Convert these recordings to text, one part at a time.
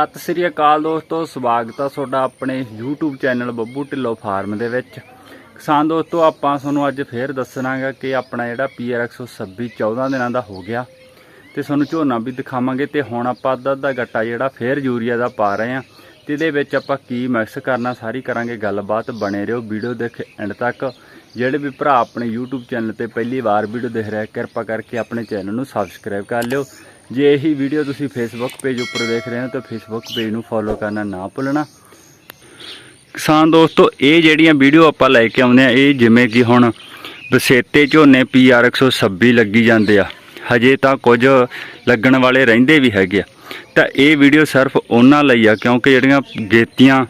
ਸਤਿ ਸ੍ਰੀ ਅਕਾਲ ਦੋਸਤੋ, ਸਵਾਗਤ ਆ ਤੁਹਾਡਾ ਆਪਣੇ YouTube channel Babbu Dhillon farm ਦੇ ਵਿੱਚ। ਕਿਸਾਨ ਦੋਸਤੋ, ਆਪਾਂ ਤੁਹਾਨੂੰ ਅੱਜ ਫੇਰ ਦੱਸਣਾਗਾ ਕਿ ਆਪਣਾ ਜਿਹੜਾ PR 126 14 ਦਿਨਾਂ ਦਾ ਹੋ ਗਿਆ ਤੇ ਤੁਹਾਨੂੰ ਝੋਨਾ ਵੀ ਦਿਖਾਵਾਂਗੇ ਤੇ ਹੁਣ ਆਪਾਂ ਅੱਧਾ ਅੱਧਾ ਗੱਟਾ ਜਿਹੜਾ ਫੇਰ ਯੂਰੀਆ ਦਾ ਪਾ ਰਹੇ ਆ ਤੇ ਇਹਦੇ ਵਿੱਚ ਆਪਾਂ ਕੀ ਮਿਕਸ ਕਰਨਾ ਸਾਰੀ ਕਰਾਂਗੇ, ਗੱਲਬਾਤ ਬਣੇ ਰਹੋ ਵੀਡੀਓ ਦੇਖ ਐਂਡ ਤੱਕ। ਜਿਹੜੇ ਵੀ ਭਰਾ ਆਪਣੇ YouTube ਚੈਨਲ ਤੇ ਪਹਿਲੀ ਵਾਰ ਵੀਡੀਓ ਦੇਖ ਰਹੇ ਕਿਰਪਾ ਕਰਕੇ ਆਪਣੇ ਚੈਨਲ ਨੂੰ ਸਬਸਕ੍ਰਾਈਬ ਕਰ ਲਿਓ। ਜੇ ਇਹੀ ਵੀਡੀਓ ਤੁਸੀਂ ਫੇਸਬੁੱਕ ਪੇਜ ਉੱਪਰ ਦੇਖ ਰਹੇ ਹੋ ਤਾਂ ਫੇਸਬੁੱਕ ਪੇਜ ਨੂੰ ਫੋਲੋ ਕਰਨਾ ਨਾ ਭੁੱਲਣਾ। ਕਿਸਾਨ ਦੋਸਤੋ, ਇਹ ਜਿਹੜੀਆਂ ਵੀਡੀਓ ਆਪਾਂ ਲੈ ਕੇ ਆਉਂਦੇ ਆ ਇਹ ਜਿਵੇਂ ਕਿ ਹੁਣ ਬਸੇਤੇ ਝੋਨੇ PR 126 ਲੱਗੀ ਜਾਂਦੇ ਆ। ਹਜੇ ਤਾਂ ਕੁਝ ਲੱਗਣ ਵਾਲੇ ਰਹਿੰਦੇ ਵੀ ਹੈਗੇ ਆ। ਤਾਂ ਇਹ ਵੀਡੀਓ ਸਿਰਫ ਉਹਨਾਂ ਲਈ ਆ, ਕਿਉਂਕਿ ਜਿਹੜੀਆਂ ਗੇਤੀਆਂ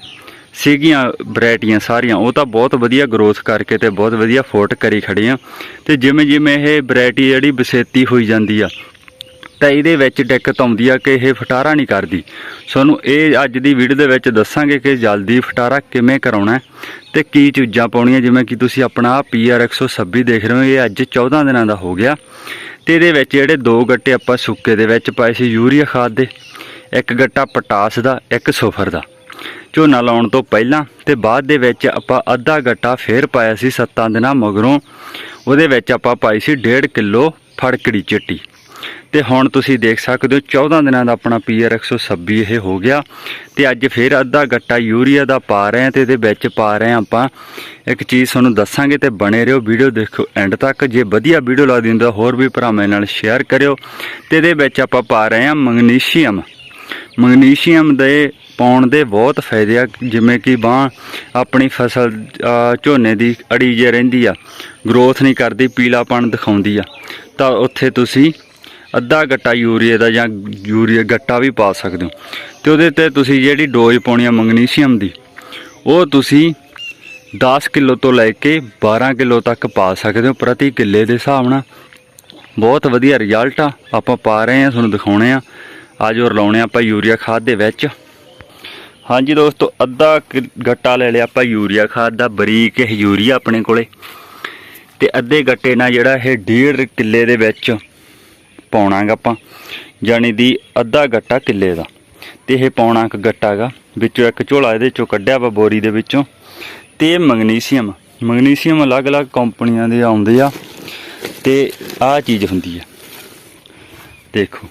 ਸੀਗੀਆਂ, ਵੈਰਾਈਟੀਆਂ ਸਾਰੀਆਂ, ਉਹ ਤਾਂ ਬਹੁਤ ਵਧੀਆ ਗਰੋਥ ਕਰਕੇ ਤੇ ਬਹੁਤ ਵਧੀਆ ਫੋਟ ਕਰੀ ਖੜੀਆਂ ਤੇ ਜਿਵੇਂ ਜਿਵੇਂ ਇਹ ਵੈਰਾਈਟੀ ਜਿਹੜੀ ਬਸੇਤੀ ਹੋਈ ਜਾਂਦੀ ਆ ਤਾਂ ਇਹਦੇ ਵਿੱਚ ਦਿੱਕਤ ਆਉਂਦੀ ਆ ਕਿ ਇਹ ਫਟਾਰਾ ਨਹੀਂ ਕਰਦੀ। ਤੁਹਾਨੂੰ ਇਹ ਅੱਜ ਦੀ ਵੀਡੀਓ ਦੇ ਵਿੱਚ ਦੱਸਾਂਗੇ ਕਿ ਜਲਦੀ ਫਟਾਰਾ ਕਿਵੇਂ ਕਰਾਉਣਾ ਹੈ ਤੇ ਕੀ ਚੀਜ਼ਾਂ ਪਾਉਣੀਆਂ, ਜਿਵੇਂ ਕਿ ਤੁਸੀਂ ਆਪਣਾ PR 126 ਦੇਖ ਰਹੇ ਹੋ, ਇਹ ਅੱਜ 14 ਦਿਨਾਂ ਦਾ ਹੋ ਗਿਆ। ਤੇ ਇਹਦੇ ਵਿੱਚ ਜਿਹੜੇ ਦੋ ਗੱਟੇ ਆਪਾਂ ਸੁੱਕੇ ਦੇ ਵਿੱਚ ਪਾਏ ਸੀ, ਯੂਰੀਆ ਖਾਦ ਦੇ, ਇੱਕ ਗੱਟਾ ਪਟਾਸ ਦਾ, ਇੱਕ ਸੋਫਰ ਦਾ। ਝੋਨਾ ਲਾਉਣ ਤੋਂ ਪਹਿਲਾਂ ਤੇ ਬਾਅਦ ਦੇ ਵਿੱਚ ਆਪਾਂ ਅੱਧਾ ਗੱਟਾ ਫੇਰ ਪਾਇਆ ਸੀ 7 ਦਿਨਾਂ ਮਗਰੋਂ। ਉਹਦੇ ਵਿੱਚ ਆਪਾਂ ਪਾਈ ਸੀ 1.5 ਕਿਲੋ ਫੜਕੜੀ ਚਿੱਟੀ। ਤੇ ਹੁਣ ਤੁਸੀਂ ਦੇਖ ਸਕਦੇ ਹੋ 14 ਦਿਨਾਂ ਦਾ ਆਪਣਾ PR 126 ਇਹ ਹੋ ਗਿਆ ਤੇ ਅੱਜ ਫੇਰ ਅੱਧਾ ਗੱਟਾ ਯੂਰੀਆ ਦਾ ਪਾ ਰਹੇ ਹਾਂ ਤੇ ਇਹਦੇ ਵਿੱਚ ਪਾ ਰਹੇ ਹਾਂ ਆਪਾਂ। ਇੱਕ ਚੀਜ਼ ਤੁਹਾਨੂੰ ਦੱਸਾਂਗੇ ਤੇ ਬਣੇ ਰਹੋ, ਵੀਡੀਓ ਦੇਖੋ ਐਂਡ ਤੱਕ। ਜੇ ਵਧੀਆ ਵੀਡੀਓ ਲੱਗਦੀ ਹੁੰਦਾ, ਹੋਰ ਵੀ ਭਰਾਵਾਂ ਨਾਲ ਸ਼ੇਅਰ ਕਰਿਓ। ਤੇ ਇਹਦੇ ਵਿੱਚ ਆਪਾਂ ਪਾ ਰਹੇ ਹਾਂ ਮੈਗਨੀਸ਼ੀਅਮ ਮੈਗਨੀਸ਼ੀਅਮ ਦੇ ਪਾਉਣ ਦੇ ਬਹੁਤ ਫਾਇਦੇ ਆ, ਜਿਵੇਂ ਕਿ ਬਾਹ ਆਪਣੀ ਫਸਲ ਝੋਨੇ ਦੀ ਅੜੀ ਜੇ ਰਹਿੰਦੀ ਆ ਗਰੋਥ ਨਹੀਂ ਕਰਦੀ ਪੀਲਾਪਣ ਦਿਖਾਉਂਦੀ ਆ। ਤਾਂ ਉੱਥੇ ਤੁਸੀਂ ਅੱਧਾ ਗੱਟਾ ਯੂਰੀਆ ਦਾ ਜਾਂ ਯੂਰੀਆ ਗੱਟਾ ਵੀ ਪਾ ਸਕਦੇ ਹੋ। ਤੇ ਉਹਦੇ ਤੇ ਤੁਸੀਂ ਜਿਹੜੀ ਡੋਜ਼ ਪਾਉਣੀ ਆ ਮੈਗਨੀਸ਼ੀਅਮ ਦੀ, ਉਹ ਤੁਸੀਂ 10 ਕਿਲੋ ਤੋਂ ਲੈ ਕੇ 12 ਕਿਲੋ ਤੱਕ ਪਾ ਸਕਦੇ ਹੋ ਪ੍ਰਤੀ ਕਿੱਲੇ ਦੇ ਹਿਸਾਬ ਨਾਲ। ਬਹੁਤ ਵਧੀਆ ਰਿਜ਼ਲਟ ਆ, ਆਪਾਂ ਪਾ ਰਹੇ ਆ ਤੁਹਾਨੂੰ ਦਿਖਾਉਣੇ ਆ ਆਜੋ ਰਲਾਉਣੇ ਆਪਾਂ ਯੂਰੀਆ ਖਾਦ ਦੇ ਵਿੱਚ। ਹਾਂਜੀ ਦੋਸਤੋ, ਅੱਧਾ ਕਿ- ਗੱਟਾ ਲੈ ਲਿਆ ਆਪਾਂ ਯੂਰੀਆ ਖਾਦ ਦਾ, ਬਰੀਕ ਇਹ ਯੂਰੀਆ ਆਪਣੇ ਕੋਲੇ। ਤੇ ਅੱਧੇ ਗੱਟੇ ਨਾਲ ਜਿਹੜਾ ਇਹ 1.5 ਕਿੱਲੇ ਦੇ ਵਿੱਚ ਪਾਉਣਾਗਾ ਆਪਾਂ ਜਾਣੀ ਦੀ ਅੱਧਾ ਗੱਟਾ ਕਿੱਲੇ ਦਾ। ਤੇ ਇਹ ਪਾਉਣਾ ਇੱਕ ਗੱਟਾ ਗਾ ਵਿੱਚੋਂ ਇੱਕ ਝੋਲਾ, ਇਹਦੇ ਚੋਂ ਕੱਢਿਆ ਵਾ ਬੋਰੀ ਦੇ ਵਿੱਚੋਂ। ਤੇ ਇਹ ਮੈਗਨੀਸ਼ੀਅਮ ਮੈਗਨੀਸ਼ੀਅਮ ਅਲੱਗ-ਅਲੱਗ ਕੰਪਨੀਆਂ ਦੇ ਆਉਂਦੇ ਆ। ਤੇ ਆਹ ਚੀਜ਼ ਹੁੰਦੀ ਆ। ਦੇਖੋ।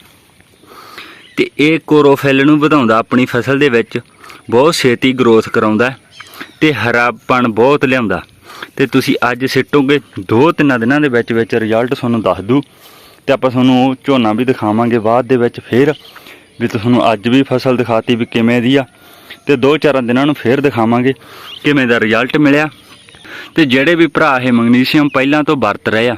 ਤੇ ਇਹ ਕੋਰੋਫਿਲ ਨੂੰ ਵਧਾਉਂਦਾ ਆਪਣੀ ਫਸਲ ਦੇ ਵਿੱਚ। ਬਹੁਤ ਛੇਤੀ ਗਰੋਥ ਕਰਾਉਂਦਾ ਹੈ। ਤੇ ਹਰਾਪਣ ਬਹੁਤ ਲਿਆਉਂਦਾ। ਤੇ ਤੁਸੀਂ ਅੱਜ ਸਿੱਟੋਗੇ, ਦੋ ਤਿੰਨ ਦਿਨਾਂ ਦੇ ਵਿੱਚ ਵਿੱਚ ਰਿਜ਼ਲਟ ਤੁਹਾਨੂੰ ਦੱਸ ਦੂ। ਤੇ ਆਪਾਂ ਤੁਹਾਨੂੰ ਉਹ ਝੋਨਾ ਵੀ ਦਿਖਾਵਾਂਗੇ ਬਾਅਦ ਦੇ ਵਿੱਚ ਫੇਰ, ਵੀ ਤੁਹਾਨੂੰ ਅੱਜ ਵੀ ਫਸਲ ਦਿਖਾਤੀ ਵੀ ਕਿਵੇਂ ਦੀ ਆ। ਤੇ ਦੋ ਚਾਰਾਂ ਦਿਨਾਂ ਨੂੰ ਫੇਰ ਦਿਖਾਵਾਂਗੇ ਕਿਵੇਂ ਦਾ ਰਿਜ਼ਲਟ ਮਿਲਿਆ। ਤੇ ਜਿਹੜੇ ਵੀ ਭਰਾ ਇਹ ਮੈਗਨੀਸ਼ੀਅਮ ਪਹਿਲਾਂ ਤੋਂ ਵਰਤ ਰਹੇ ਆ,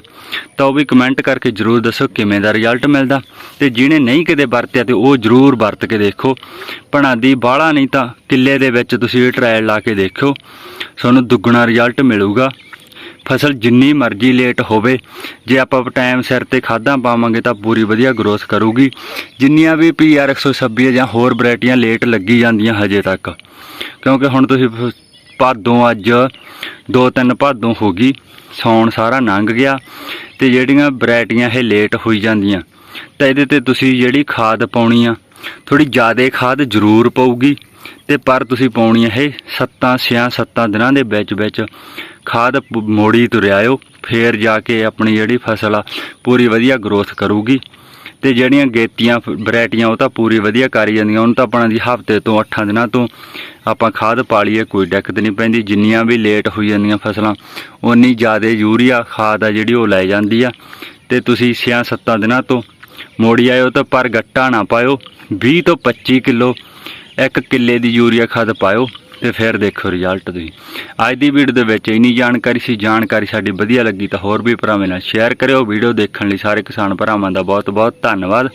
ਤਾਂ ਉਹ ਵੀ ਕਮੈਂਟ ਕਰਕੇ ਜਰੂਰ ਦੱਸੋ ਕਿਵੇਂ ਦਾ ਰਿਜ਼ਲਟ ਮਿਲਦਾ। ਤੇ ਜਿਹਨੇ ਨਹੀਂ ਕਦੇ ਵਰਤਿਆ ਤੇ ਉਹ ਜਰੂਰ ਵਰਤ ਕੇ ਦੇਖੋ। ਭਣਾ ਦੀ ਬਾਹਲਾ ਨਹੀਂ ਤਾਂ ਕਿੱਲੇ ਦੇ ਵਿੱਚ ਤੁਸੀਂ ਇਹ ਟ੍ਰਾਇਲ ਲਾ ਕੇ ਦੇਖਿਓ। ਤੁਹਾਨੂੰ ਦੁੱਗਣਾ ਰਿਜ਼ਲਟ ਮਿਲੂਗਾ। ਫਸਲ ਜਿੰਨੀ ਮਰਜ਼ੀ ਲੇਟ ਹੋਵੇ, ਜੇ ਆਪਾਂ ਟਾਈਮ ਸਿਰ ਤੇ ਖਾਦਾਂ ਪਾਵਾਂਗੇ ਤਾਂ ਪੂਰੀ ਵਧੀਆ ਗਰੋਥ ਕਰੂਗੀ। ਜਿੰਨੀਆਂ ਵੀ PR 126 ਜਾਂ ਹੋਰ ਵੈਰਾਈਟੀਆਂ ਲੇਟ ਲੱਗੀ ਜਾਂਦੀਆਂ ਹਜੇ ਤੱਕ। ਕਿਉਂਕਿ ਹੁਣ ਤੁਸੀਂ ਫ- ਭਾਦੋਂ ਅੱਜ ਦੋ ਤਿੰਨ ਭਾਦੋਂ ਹੋ ਗਈ, ਸੌਣ ਸਾਰਾ ਲੰਘ ਗਿਆ ਤੇ ਜਿਹੜੀਆਂ ਵੈਰਾਈਟੀਆਂ ਇਹ ਲੇਟ ਹੋਈ ਜਾਂਦੀਆਂ, ਤਾਂ ਇਹਦੇ ਤੇ ਤੁਸੀਂ ਜਿਹੜੀ ਖਾਦ ਪਾਉਣੀ ਆ ਥੋੜੀ ਜ਼ਿਆਦਾ ਖਾਦ ਜ਼ਰੂਰ ਪਊਗੀ। ਤੇ ਪਰ ਤੁਸੀਂ ਪਾਉਣੀ ਇਹ 7 6 7 ਦਿਨਾਂ ਦੇ ਵਿੱਚ ਵਿੱਚ ਖਾਦ ਪ- ਮੋੜੀ ਤੁਰਿਆਇਓ, ਫੇਰ ਜਾ ਕੇ ਆਪਣੀ ਜਿਹੜੀ ਫਸਲ ਆ, ਪੂਰੀ ਵਧੀਆ ਗਰੋਥ ਕਰੂਗੀ। ਤੇ ਜਿਹੜੀਆਂ ਗੇਤੀਆਂ ਵੈਰਾਈਟੀਆਂ, ਉਹ ਤਾਂ ਪੂਰੀ ਵਧੀਆ ਕਰੀ ਜਾਂਦੀਆਂ, ਉਹਨੂੰ ਤਾਂ ਆਪਣਾ ਦੀ ਹਫ਼ਤੇ ਤੋਂ 8 ਦਿਨਾਂ ਤੋਂ ਆਪਾਂ ਖਾਦ ਪਾ ਲਈਏ ਕੋਈ ਦਿੱਕਤ ਨਹੀਂ ਪੈਂਦੀ, ਜਿੰਨੀਆਂ ਵੀ ਲੇਟ ਹੋਈ ਜਾਂਦੀਆਂ ਫਸਲਾਂ ਉਨੀ ਜ਼ਿਆਦਾ ਯੂਰੀਆ ਖਾਦ ਆ ਜਿਹੜੀ ਉਹ ਲੈ ਜਾਂਦੀ ਆ। ਤੇ ਤੁਸੀਂ 6-7 ਦਿਨਾਂ ਤੋਂ ਮੋੜੀ ਆਇਓ ਤਾਂ ਪਰ ਗੱਟਾ ਨਾ ਪਾਇਓ 20 ਤੋਂ 25 ਕਿਲੋ, ਇੱਕ ਕਿੱਲੇ ਦੀ ਯੂਰੀਆ ਖਾਦ ਪਾਇਓ। ਤੇ ਫਿਰ ਦੇਖੋ ਰਿਜ਼ਲਟ ਤੁਸੀਂ। ਅੱਜ ਦੀ ਵੀਡੀਓ ਦੇ ਵਿੱਚ ਇੰਨੀ ਜਾਣਕਾਰੀ ਸੀ, ਜਾਣਕਾਰੀ ਸਾਡੀ ਵਧੀਆ ਲੱਗੀ ਤਾਂ ਹੋਰ ਵੀ ਭਰਾਵਾਂ ਨਾਲ ਸ਼ੇਅਰ ਕਰਿਓ। ਵੀਡੀਓ ਦੇਖਣ ਲਈ ਸਾਰੇ ਕਿਸਾਨ ਭਰਾਵਾਂ ਦਾ ਬਹੁਤ ਬਹੁਤ ਧੰਨਵਾਦ।